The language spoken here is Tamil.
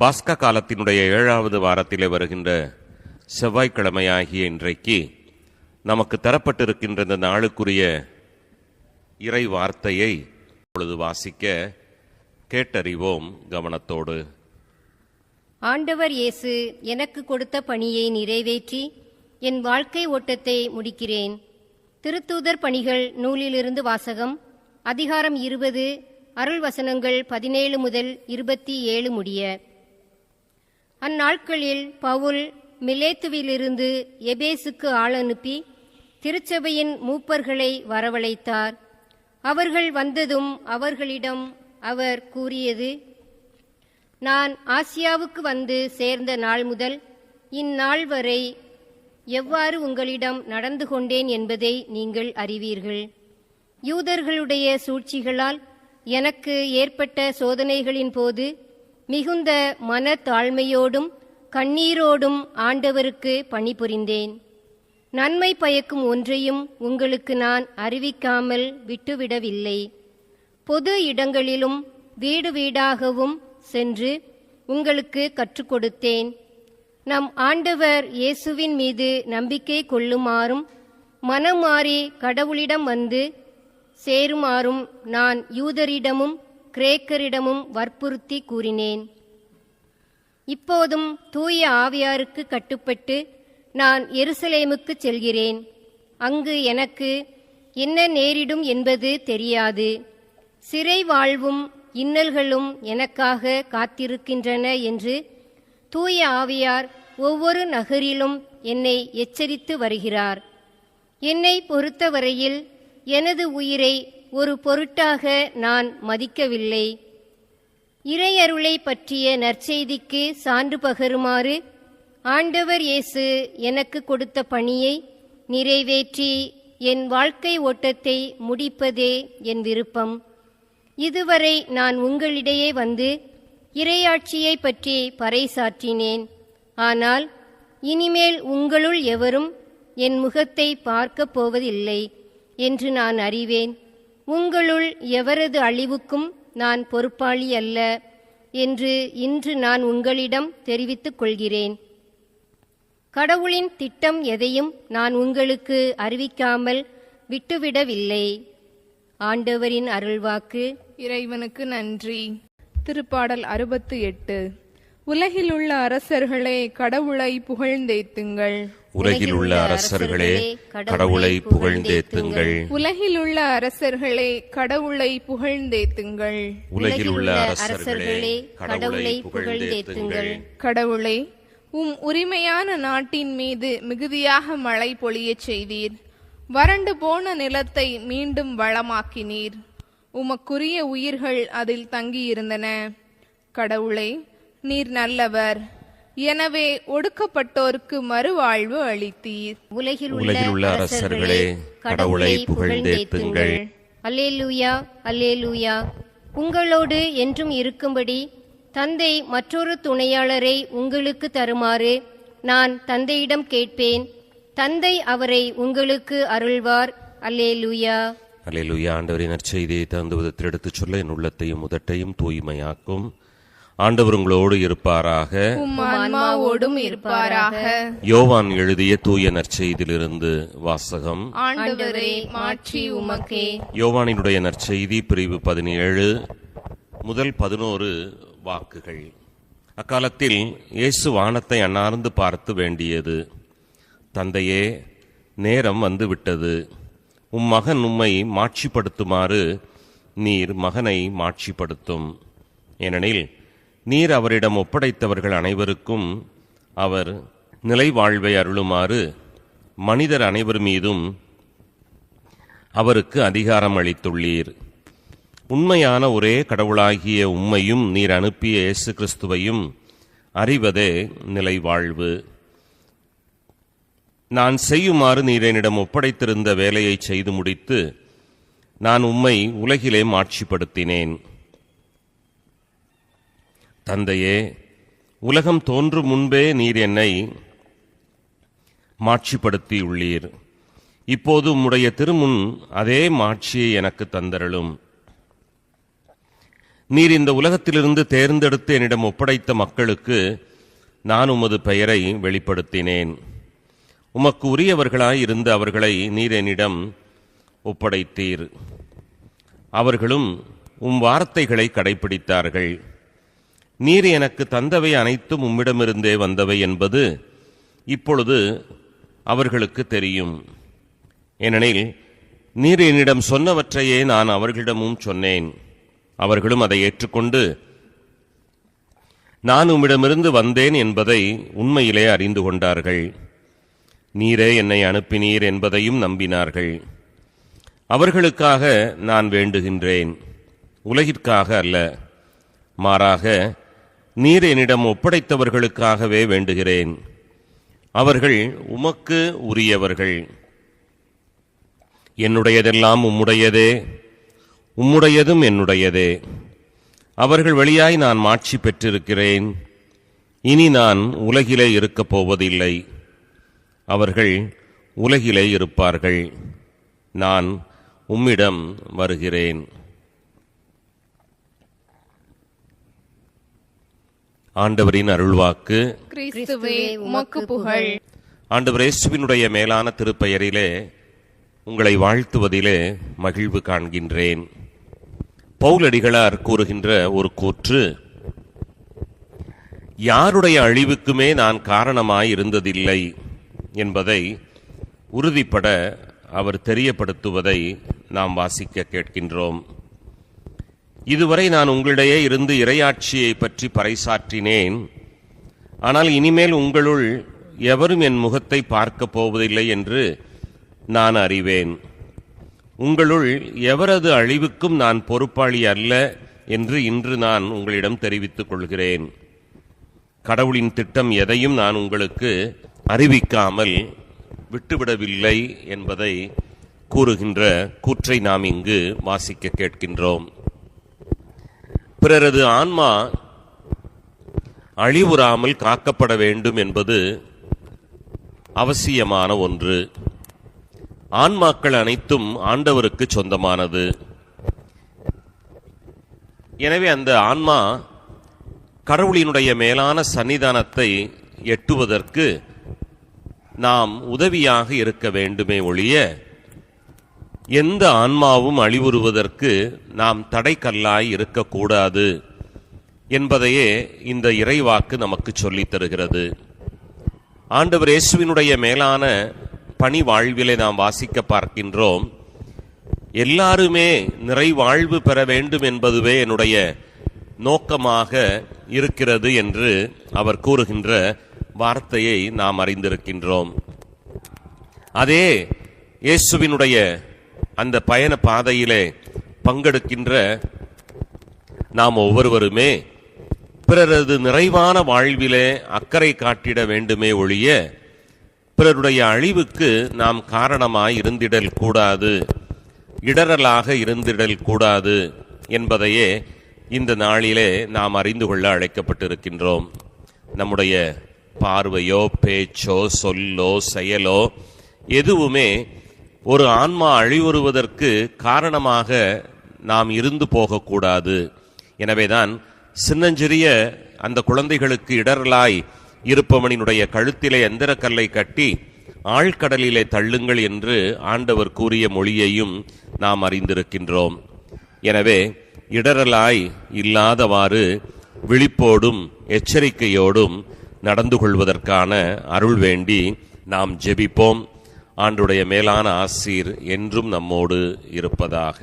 பாஸ்க காலத்தினுடைய ஏழாவது வாரத்திலே வருகின்ற செவ்வாய்க்கிழமையாகிய இன்றைக்கு நமக்கு தரப்பட்டிருக்கின்ற இந்த நாளுக்குரிய இறை வார்த்தையை இப்பொழுது வாசிக்க கேட்டறிவோம் கவனத்தோடு. ஆண்டவர் இயேசு எனக்கு கொடுத்த பணியை நிறைவேற்றி என் வாழ்க்கை ஓட்டத்தை முடிக்கிறேன். திருத்தூதர் பணிகள் நூலிலிருந்து வாசகம் அதிகாரம் இருபது அருள் வசனங்கள் பதினேழு முதல் இருபத்தி ஏழு முடிய. அந்நாட்களில் பவுல் மிலேத்துவிலிருந்து எபேசுக்கு ஆள் அனுப்பி திருச்சபையின் மூப்பர்களை வரவழைத்தார். அவர்கள் வந்ததும் அவர்களிடம் அவர் கூறியது நான் ஆசியாவுக்கு வந்து சேர்ந்த நாள் முதல் இந்நாள் வரை எவ்வாறு உங்களிடம் நடந்து கொண்டேன் என்பதை நீங்கள் அறிவீர்கள். யூதர்களுடைய சூழ்ச்சிகளால் எனக்கு ஏற்பட்ட சோதனைகளின் போது மிகுந்த மனத்தாழ்மையோடும் கண்ணீரோடும் ஆண்டவருக்கு பணிபுரிந்தேன். நன்மை பயக்கும் ஒன்றையும் உங்களுக்கு நான் அறிவிக்காமல் விட்டுவிடவில்லை. பொது இடங்களிலும் வீடு வீடாகவும் சென்று உங்களுக்கு கற்றுக் கொடுத்தேன் நம் ஆண்டவர் இயேசுவின் மீது நம்பிக்கை கொள்ளுமாறும் மனம் மாறி கடவுளிடம் வந்து சேருமாறும் நான் யூதரிடமும் கிரேக்கரிடமும் வற்புறுத்தி கூறினேன். இப்போதும் தூய ஆவியாருக்கு கட்டுப்பட்டு நான் எருசலேமுக்கு செல்கிறேன். அங்கு எனக்கு என்ன நேரிடும் என்பது தெரியாது. சிறை வாழ்வும் இன்னல்களும் எனக்காக காத்திருக்கின்றன என்று தூய ஆவியார் ஒவ்வொரு நகரிலும் என்னை எச்சரித்து வருகிறார். என்னை பொறுத்தவரையில் எனது உயிரை ஒரு பொருட்டாக நான் மதிக்கவில்லை. இறையருளை பற்றிய நற்செய்திக்கு சான்று பகருமாறு ஆண்டவர் இயேசு எனக்கு கொடுத்த பணியை நிறைவேற்றி என் வாழ்க்கை ஓட்டத்தை முடிப்பதே என் விருப்பம். இதுவரை நான் உங்களிடையே வந்து இரையாட்சியை பற்றி பறைசாற்றினேன். ஆனால் இனிமேல் உங்களுள் எவரும் என் முகத்தை பார்க்கப் போவதில்லை என்று நான் அறிவேன். உங்களுள் எவரது அழிவுக்கும் நான் பொறுப்பாளி அல்ல என்று இன்று நான் உங்களிடம் தெரிவித்துக் கொள்கிறேன். கடவுளின் திட்டம் எதையும் நான் உங்களுக்கு அறிவிக்காமல் விட்டுவிடவில்லை. ஆண்டவரின் அருள்வாக்கு. இறைவனுக்கு நன்றி. திருப்பாடல் அறுபத்து எட்டு. உலகிலுள்ள அரசர்களே கடவுளை புகழ்ந்தேத்துங்கள். உலகில் உள்ள அரசர்களே கடவுளை புகழ்ந்தேத்துங்கள். உலகிலுள்ள அரசர்களே கடவுளை புகழ்ந்தேத்துங்கள். உலகில் உள்ள அரசர்களே கடவுளை புகழ்ந்தேத்துங்கள். கடவுளே உம் உரிமையான நாட்டின் மீது மிகுதியாக மழை பொழியச் செய்தீர். வறண்டு போன நிலத்தை மீண்டும் வளமாக்கினீர். உமக்குரிய உயிர்கள் அதில் தங்கியிருந்தன. கடவுளே நீர் நல்லவர். எனவே ஒடுக்கப்பட்டோருக்கு மறுவாழ்வு அளித்தீர். உலகில் உலகில் உள்ள அரசர்களே கடவுளை புகழ்ந்தேத்துங்கள் அல்லேலூயா அல்லேலூயா. உங்களோடு என்றும் இருக்கும்படி தந்தை மற்றொரு துணையாளரை உங்களுக்கு தருமாறு நான் தந்தையிடம் கேட்பேன். தந்தை அவரை உங்களுக்கு அருள்வார். அல்லேலூயா. அல்லேலூயா ஆண்டவரின் நற்செய்தியை தந்து விதத்தில் எடுத்துச் சொல்ல என் உள்ளத்தையும் உதட்டையும் தூய்மையாக்கும். ஆண்டவர் உங்களோடு இருப்பாராக. ஆன்மாவோடும் இருப்பாராக. யோவான் எழுதிய தூய நற்செய்தியிலிருந்து வாசகம். ஆண்டவரே மாற்றி உமக்கே. யோவானினுடைய நற்செய்தி பிரிவு பதினேழு முதல் பதினோரு வாக்குகள். அக்காலத்தில் இயேசு வானத்தை அண்ணார்ந்து பார்த்து வேண்டியது. தந்தையே நேரம் வந்துவிட்டது. உம் மகன் உம்மை மாட்சிப்படுத்துமாறு நீர் மகனை மாட்சிப்படுத்தும். ஏனெனில் நீர் அவரிடம் ஒப்படைத்தவர்கள் அனைவருக்கும் அவர் நிலை வாழ்வை அருளுமாறு மனிதர் அனைவர் மீதும் அவருக்கு அதிகாரம் அளித்துள்ளீர். உண்மையான ஒரே கடவுளாகிய உம்மையும் நீர் அனுப்பிய இயேசு கிறிஸ்துவையும் அறிவதே நிலை வாழ்வு. நான் செய்யுமாறு நீர் என்னிடம் ஒப்படைத்திருந்த வேலையை செய்து முடித்து நான் உம்மை உலகிலே மாட்சிப்படுத்தினேன். தந்தையே உலகம் தோன்றும் முன்பே நீர் என்னை மாட்சிப்படுத்தியுள்ளீர். இப்போது உம்முடைய திருமுன் அதே மாட்சியை எனக்கு தந்தருளும். நீர் இந்த உலகத்திலிருந்து தேர்ந்தெடுத்து என்னிடம் ஒப்படைத்த மக்களுக்கு நான் உமது பெயரை வெளிப்படுத்தினேன். உமக்கு உரியவர்களாய் இருந்த அவர்களை நீர் என்னிடம் ஒப்படைத்தீர். அவர்களும் உம் வார்த்தைகளை கடைப்பிடித்தார்கள். நீர் எனக்கு தந்தவை அனைத்தும் உம்மிடமிருந்தே வந்தவை என்பது இப்பொழுது அவர்களுக்கு தெரியும். ஏனெனில் நீர் என்னிடம் சொன்னவற்றையே நான் அவர்களிடமும் சொன்னேன். அவர்களும் அதை ஏற்றுக்கொண்டு நான் உம்மிடமிருந்து வந்தேன் என்பதை உண்மையிலே அறிந்து கொண்டார்கள். நீரே என்னை அனுப்பினீர் என்பதையும் நம்பினார்கள். அவர்களுக்காக நான் வேண்டுகின்றேன். உலகிற்காக அல்ல மாறாக நீர் என்னிடம் ஒப்படைத்தவர்களுக்காகவே வேண்டுகிறேன். அவர்கள் உமக்கு உரியவர்கள். என்னுடையதெல்லாம் உம்முடையதே. உம்முடையதும் என்னுடையதே. அவர்கள் வழியாய் நான் மாட்சி பெற்றிருக்கிறேன். இனி நான் உலகிலே இருக்கப் போவதில்லை. அவர்கள் உலகிலே இருப்பார்கள். நான் உம்மிடம் வருகிறேன். ஆண்டவரின் அருள்வாக்கு. புகழ். ஆண்டவர் இயேசுவினுடைய மேலான திருப்பெயரிலே உங்களை வாழ்த்துவதிலே மகிழ்வு காண்கின்றேன். பவுலடிகளார் கூறுகின்ற ஒரு கூற்று யாருடைய அழிவுக்குமே நான் காரணமாய் இருந்ததில்லை என்பதை உறுதிப்பட அவர் தெரியப்படுத்துவதை நாம் வாசிக்க கேட்கின்றோம். இதுவரை நான் உங்களிடையே இருந்து இரையாட்சியை பற்றி பறைசாற்றினேன். ஆனால் இனிமேல் உங்களுள் எவரும் என் முகத்தை பார்க்கப் போவதில்லை என்று நான் அறிவேன். உங்களுள் எவரது அழிவுக்கும் நான் பொறுப்பாளி அல்ல என்று இன்று நான் உங்களிடம் தெரிவித்துக் கொள்கிறேன். கடவுளின் திட்டம் எதையும் நான் உங்களுக்கு அறிவிக்காமல் விட்டுவிடவில்லை என்பதை கூறுகின்ற கூற்றை நாம் இங்கு வாசிக்க கேட்கின்றோம். பிறரது ஆன்மா அழிவுறாமல் காக்கப்பட வேண்டும் என்பது அவசியமான ஒன்று. ஆன்மாக்கள் அனைத்தும் ஆண்டவருக்கு சொந்தமானது. எனவே அந்த ஆன்மா கடவுளினுடைய மேலான சன்னிதானத்தை எட்டுவதற்கு நாம் உதவியாக இருக்க வேண்டுமே ஒழிய எந்த ஆன்மாவும் அழிவுறுவதற்கு நாம் தடைக்கல்லாய் இருக்கக்கூடாது என்பதையே இந்த இறைவாக்கு நமக்கு சொல்லித் தருகிறது. ஆண்டவர் இயேசுவினுடைய மேலான பணி வாழ்விலை நாம் வாசிக்க பார்க்கின்றோம். எல்லாருமே நிறைவாழ்வு பெற வேண்டும் என்பதுவே என்னுடைய நோக்கமாக இருக்கிறது என்று அவர் கூறுகின்ற வார்த்தையை நாம் அறிந்திருக்கின்றோம். அதே இயேசுவினுடைய அந்த பயண பாதையிலே பங்கெடுக்கின்ற நாம் ஒவ்வொருவருமே பிறரது நிறைவான வாழ்விலே அக்கறை காட்டிட வேண்டுமே ஒழிய பிறருடைய அழிவுக்கு நாம் காரணமாய் இருந்திடல் கூடாது இடரலாக இருந்திடல் கூடாது என்பதையே இந்த நாளிலே நாம் அறிந்து கொள்ள அழைக்கப்பட்டிருக்கின்றோம். நம்முடைய பார்வையோ பேச்சோ சொல்லோ செயலோ எதுவுமே ஒரு ஆன்மா அழிவுறுவதற்கு காரணமாக நாம் இருந்து போகக்கூடாது. எனவேதான் சின்னஞ்சிறிய அந்த குழந்தைகளுக்கு இடரலாய் இருப்பவனினுடைய கழுத்திலே எந்திரக்கல்லை கட்டி ஆழ்கடலிலே தள்ளுங்கள் என்று ஆண்டவர் கூறிய மொழியையும் நாம் அறிந்திருக்கின்றோம். எனவே இடரலாய் இல்லாதவாறு விழிப்போடும் எச்சரிக்கையோடும் நடந்து கொள்வதற்கான அருள் வேண்டி நாம் ஜெபிப்போம். ஆண்டுடைய மேலான ஆசீர் என்றும் நம்மோடு இருப்பதாக